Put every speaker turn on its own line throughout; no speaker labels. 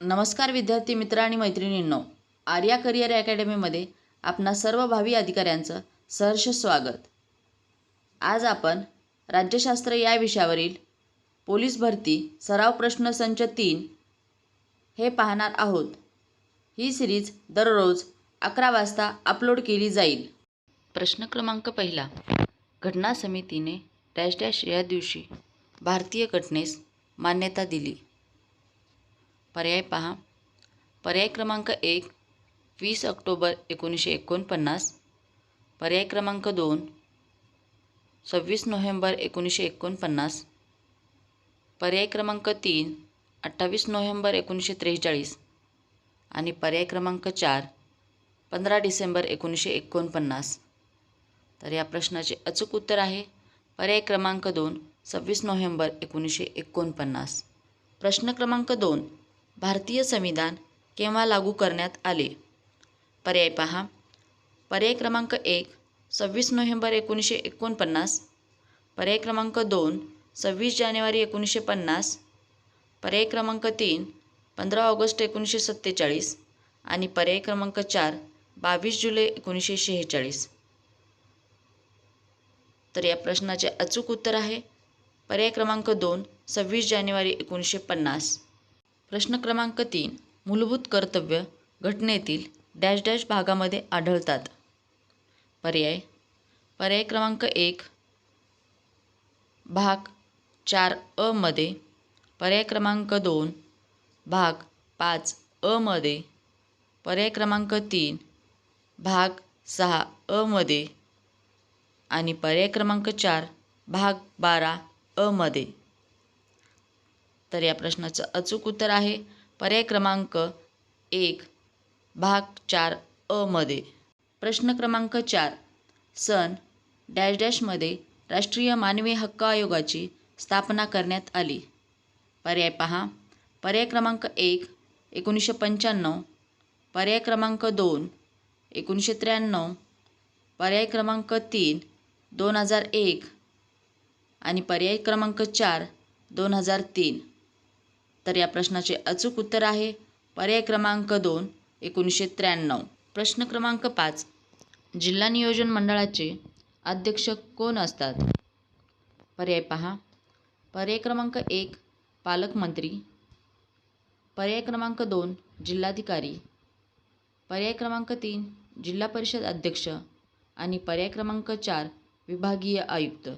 नमस्कार विद्यार्थी मित्र आणि मैत्रिणींनो आर्या करिअर अकॅडमीमध्ये आपणा सर्व भावी अधिकाऱ्यांचं सहर्ष स्वागत. आज आपण राज्यशास्त्र या विषयावरील पोलीस भरती सराव प्रश्नसंच तीन हे पाहणार आहोत. ही सिरीज दररोज अकरा वाजता अपलोड केली जाईल. प्रश्न क्रमांक पहिला. घटना समितीने डॅश डॅश या दिवशी भारतीय घटनेस मान्यता दिली. पर्याय पहा. पर्याय क्रमांक एक वीस ऑक्टोबर एकोणीसशे एकोणपन्नास. पर्याय क्रमांक दोन सव्वीस नोव्हेंबर एकोणीसशे एकोणपन्नास. पर्याय क्रमांक तीन अठ्ठावीस नोव्हेंबर एकोणीसशे त्रेचाळीस. आणि पर्याय क्रमांक चार पंधरा डिसेंबर एकोणीसशे एकोणपन्नास. तर या प्रश्नाचे अचूक उत्तर आहे. पर्याय क्रमांक दोन सव्वीस नोव्हेंबर एकोणीसशे एकोणपन्नास. प्रश्न क्रमांक दोन भारतीय संविधान केव्हा लागू करण्यात आले? पर्याय पहा. पर्याय क्रमांक एक सव्वीस नोव्हेंबर एकोणीसशे एकोणपन्नास. पर्याय क्रमांक दोन सव्वीस जानेवारी एकोणीसशे पन्नास. पर्याय क्रमांक तीन पंधरा ऑगस्ट एकोणीसशे सत्तेचाळीस. आणि पर्याय क्रमांक चार बावीस जुलै एकोणीसशे शेहेचाळीस. तर या प्रश्नाचे अचूक उत्तर आहे. पर्याय क्रमांक दोन सव्वीस जानेवारी एकोणीसशे पन्नास. प्रश्न क्रमांक तीन. मूलभूत कर्तव्य घटनेतील डॅश डॅश भागामध्ये आढळतात. पर्याय. पर्याय क्रमांक एक. भाग चार अ मध्ये. पर्याय क्रमांक दोन. भाग पाच अ मध्ये. पर्याय क्रमांक तीन. भाग सहा अ मध्ये. आणि पर्याय क्रमांक चार. भाग बारा अ मध्ये. तर या प्रश्नाचं अचूक उत्तर आहे. पर्याय क्रमांक एक भाग चार अ मध्ये. प्रश्न क्रमांक चार सन डॅश डॅशमध्ये राष्ट्रीय मानवी हक्क आयोगाची स्थापना करण्यात आली. पर्याय पहा. पर्याय क्रमांक एक एकोणीसशे पंच्याण्णव. पर्याय क्रमांक दोन एकोणीसशे त्र्याण्णव. पर्याय क्रमांक तीन दोन हजार एक. आणि पर्याय क्रमांक चार दोन हजार तीन. तर या प्रश्नाचे अचूक उत्तर आहे. पर्याय क्रमांक दोन एकोणीसशे त्र्याण्णव. प्रश्न क्रमांक पाच. जिल्हा नियोजन मंडळाचे अध्यक्ष कोण असतात? पर्याय पहा. पर्याय क्रमांक एक पालकमंत्री पर्याय क्रमांक दोन जिल्हाधिकारी. पर्याय क्रमांक तीन जिल्हा परिषद अध्यक्ष. आणि पर्याय क्रमांक चार विभागीय आयुक्त.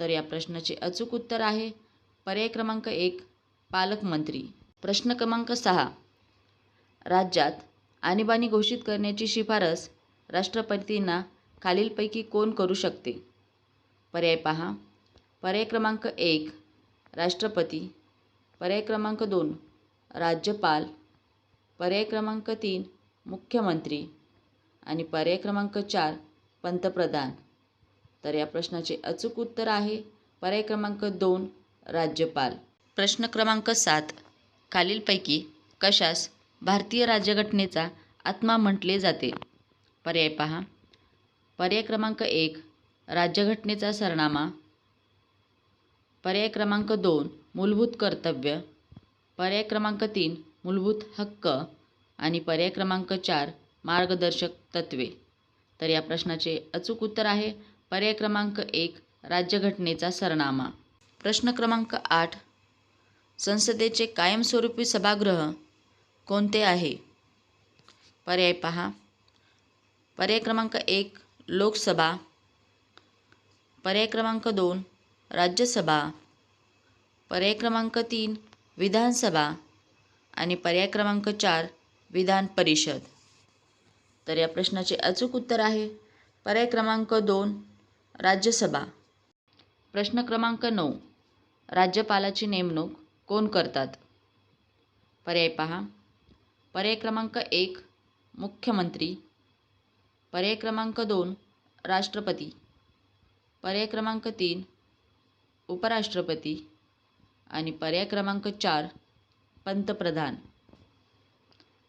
तर या प्रश्नाचे अचूक उत्तर आहे. पर्याय क्रमांक एक पालकमंत्री. प्रश्न क्रमांक सहा. राज्यात आणीबाणी घोषित करण्याची शिफारस राष्ट्रपतींना खालीलपैकी कोण करू शकते? पर्याय पहा. पर्याय क्रमांक एक राष्ट्रपती. पर्याय क्रमांक दोन राज्यपाल. पर्याय क्रमांक तीन मुख्यमंत्री. आणि पर्याय क्रमांक चार पंतप्रधान. तर या प्रश्नाचे अचूक उत्तर आहे. पर्याय क्रमांक दोन राज्यपाल. प्रश्न क्रमांक सात. खालीलपैकी कशास भारतीय राज्यघटनेचा आत्मा म्हटले जाते? पर्याय पहा. पर्याय क्रमांक एक राज्यघटनेचा सरनामा. पर्याय क्रमांक दोन मूलभूत कर्तव्य. पर्याय क्रमांक तीन मूलभूत हक्क. आणि पर्याय क्रमांक चार मार्गदर्शक तत्त्वे तर या प्रश्नाचे अचूक उत्तर आहे. पर्याय क्रमांक एक राज्यघटनेचा सरनामा. प्रश्न क्रमांक आठ संसदेचे कायमस्वरूपी सभागृह कोणते आहे? पर्याय पहा. पर्याय क्रमांक एक लोकसभा. पर्याय क्रमांक दोन राज्यसभा. पर्याय क्रमांक तीन विधानसभा. आणि पर्याय क्रमांक चार विधान परिषद. तर या प्रश्नाचे अचूक उत्तर आहे. पर्याय क्रमांक दोन राज्यसभा. प्रश्न क्रमांक नऊ राज्यपालाची नेमणूक. कोण करतात? पर्याय पहा. पर्याय क्रमांक एक मुख्यमंत्री. पर्याय क्रमांक दोन राष्ट्रपती. पर्याय क्रमांक तीन उपराष्ट्रपती. आणि पर्याय क्रमांक चार पंतप्रधान.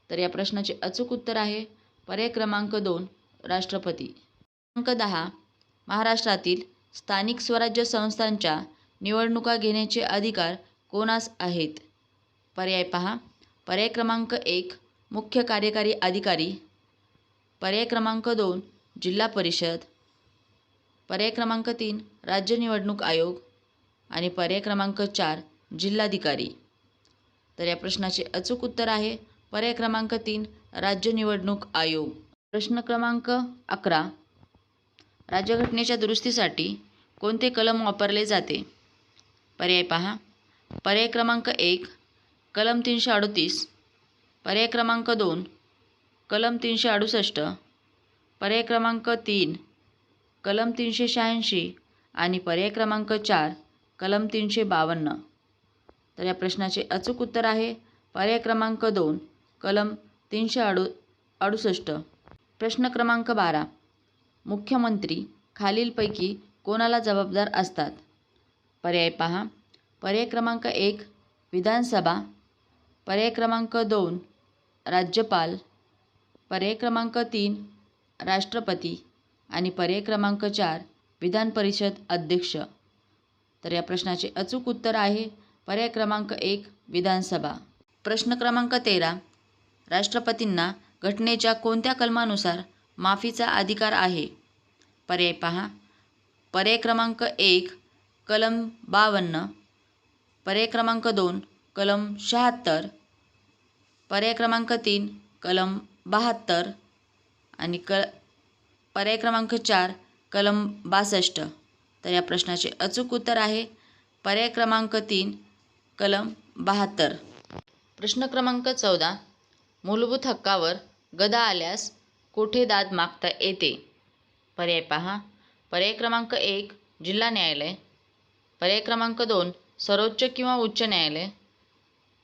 तर या प्रश्नाचे अचूक उत्तर आहे. पर्याय क्रमांक दोन राष्ट्रपती. क्रमांक दहा महाराष्ट्रातील स्थानिक स्वराज्य संस्थांच्या निवडणुका घेण्याचे अधिकार कोणास आहेत? पर्याय पहा. पर्याय क्रमांक एक मुख्य कार्यकारी अधिकारी. पर्याय क्रमांक दोन जिल्हा परिषद. पर्याय क्रमांक तीन राज्य निवडणूक आयोग. आणि पर्याय क्रमांक चार जिल्हाधिकारी. तर या प्रश्नाचे अचूक उत्तर आहे. पर्याय क्रमांक तीन राज्य निवडणूक आयोग. प्रश्न क्रमांक अकरा राज्यघटनेच्या दुरुस्तीसाठी कोणते कलम वापरले जाते? पर्याय पहा. पर्याय क्रमांक एक कलम तीनशे अडतीस. पर्याय क्रमांक दोन कलम तीनशे अडुसष्ट. पर्याय क्रमांक तीन कलम तीनशे शहाऐंशी. आणि पर्याय क्रमांक चार कलम तीनशे बावन्न. तर या प्रश्नाचे अचूक उत्तर आहे. पर्याय क्रमांक दोन कलम तीनशे अडु अडुसष्ट. प्रश्न क्रमांक बारा मुख्यमंत्री खालीलपैकी कोणाला जबाबदार असतात? पर्याय पहा. पर्याय क्रमांक एक विधानसभा. पर्याय क्रमांक दोन राज्यपाल. पर्याय क्रमांक तीन राष्ट्रपती. आणि पर्याय क्रमांक चार विधान परिषद अध्यक्ष. तर या प्रश्नाचे अचूक उत्तर आहे. पर्याय क्रमांक एक विधानसभा. प्रश्न क्रमांक तेरा राष्ट्रपतींना घटनेच्या कोणत्या कलमानुसार माफीचा अधिकार आहे? पर्याय पहा. पर्याय क्रमांक एक कलम बावन्न पर्याय क्रमांक दोन कलम शहात्तर. पर्याय क्रमांक तीन कलम बहात्तर. आणि क पर्याय क्रमांक चार कलम बासष्ट. तर या प्रश्नाचे अचूक उत्तर आहे. पर्याय क्रमांक तीन कलम बहात्तर. प्रश्न क्रमांक चौदा मूलभूत हक्कावर गदा आल्यास कोठे दाद मागता येते? पर्याय पहा. पर्याय क्रमांक एक जिल्हा न्यायालय. पर्याय क्रमांक दोन सर्वोच्च किंवा उच्च न्यायालय?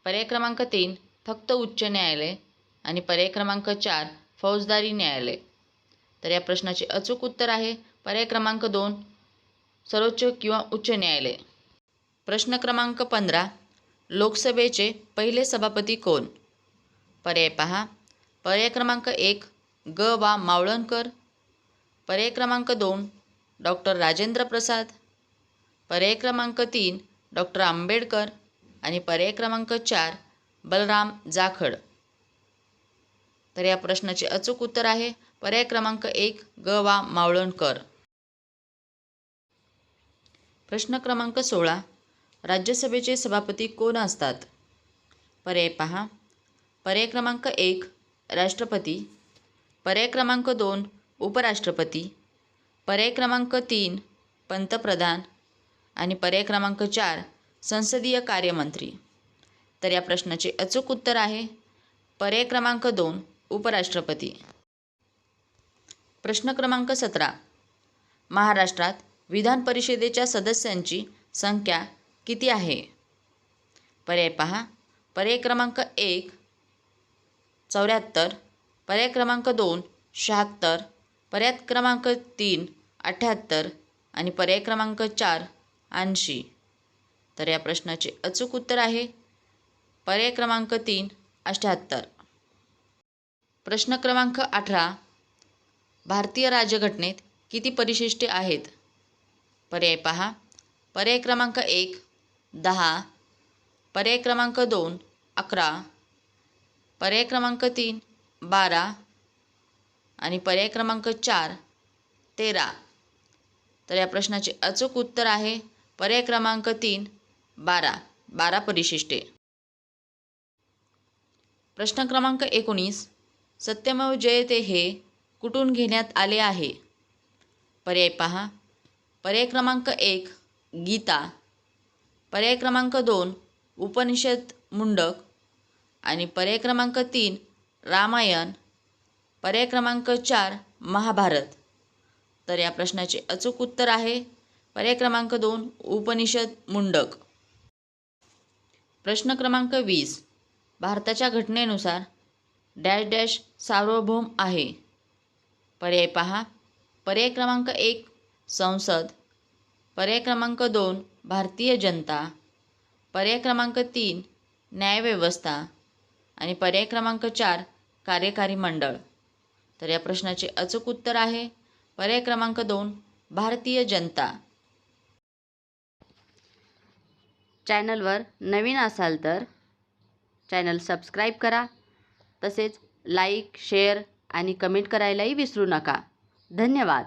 पर्याय क्रमांक तीन फक्त उच्च न्यायालय आणि पर्याय क्रमांक चार फौजदारी न्यायालय. तर या प्रश्नाचे अचूक उत्तर आहे. पर्याय क्रमांक दोन सर्वोच्च किंवा उच्च न्यायालय. प्रश्न क्रमांक पंधरा लोकसभेचे पहिले सभापती कोण? पर्याय पहा. पर्याय क्रमांक एक ग वा मावळणकर. पर्याय क्रमांक दोन डॉक्टर राजेंद्र प्रसाद. पर्याय क्रमांक तीन डॉक्टर आंबेडकर आणि पर्याय क्रमांक चार बलराम जाखड. तर या प्रश्नाचे अचूक उत्तर आहे. पर्याय क्रमांक एक ग वा मावळणकर. प्रश्न क्रमांक सोळा राज्यसभेचे सभापती कोण असतात? पर्याय पहा. पर्याय क्रमांक एक राष्ट्रपती. पर्याय क्रमांक दोन उपराष्ट्रपती. पर्याय क्रमांक तीन पंतप्रधान. आणि पर्याय क्रमांक चार संसदीय कार्यमंत्री. तर या प्रश्नाचे अचूक उत्तर आहे. पर्याय क्रमांक दोन उपराष्ट्रपती. प्रश्न क्रमांक सतरा महाराष्ट्रात विधान परिषदेच्या सदस्यांची संख्या किती आहे? पर्याय पहा. पर्याय क्रमांक एक चौऱ्याहत्तर. पर्याय क्रमांक दोन शहात्तर. पर्याय क्रमांक तीन अठ्ठ्याहत्तर आणि पर्याय क्रमांक चार ऐंशी. तर या प्रश्नाचे अचूक उत्तर आहे पर्याय क्रमांक तीन अठ्ठ्याहत्तर प्रश्न क्रमांक अठरा भारतीय राज्यघटनेत किती परिशिष्टे आहेत? पर्याय पहा. पर्याय क्रमांक एक दहा. पर्याय क्रमांक दोन अकरा. पर्याय क्रमांक तीन बारा. आणि पर्याय क्रमांक चार तेरा. तर या प्रश्नाचे अचूक उत्तर आहे पर्याय क्रमांक तीन बारा बारा परिशिष्टे. प्रश्न क्रमांक एकोणीस सत्यमेव जयते हे कुठून घेण्यात आले आहे? पर्याय पहा. पर्याय क्रमांक एक गीता. पर्याय क्रमांक दोन उपनिषद मुंडक. आणि पर्याय क्रमांक तीन रामायण. पर्याय क्रमांक चार महाभारत. तर या प्रश्नाचे अचूक उत्तर आहे. पर्याय क्रमांक दोन उपनिषद मुंडक. प्रश्न क्रमांक वीस. भारताच्या घटनेनुसार डॅश डॅश सार्वभौम आहे. पर्याय पहा. पर्याय क्रमांक एक संसद. पर्याय क्रमांक दोन भारतीय जनता. पर्याय क्रमांक तीन न्यायव्यवस्था. आणि पर्याय क्रमांक चार कार्यकारी मंडळ. तर या प्रश्नाचे अचूक उत्तर आहे. पर्याय क्रमांक दोन भारतीय जनता.
चॅनलवर नवीन असाल तर चॅनल सबस्क्राईब करा. तसेच लाईक शेअर आणि कमेंट करायलाही विसरू नका. धन्यवाद.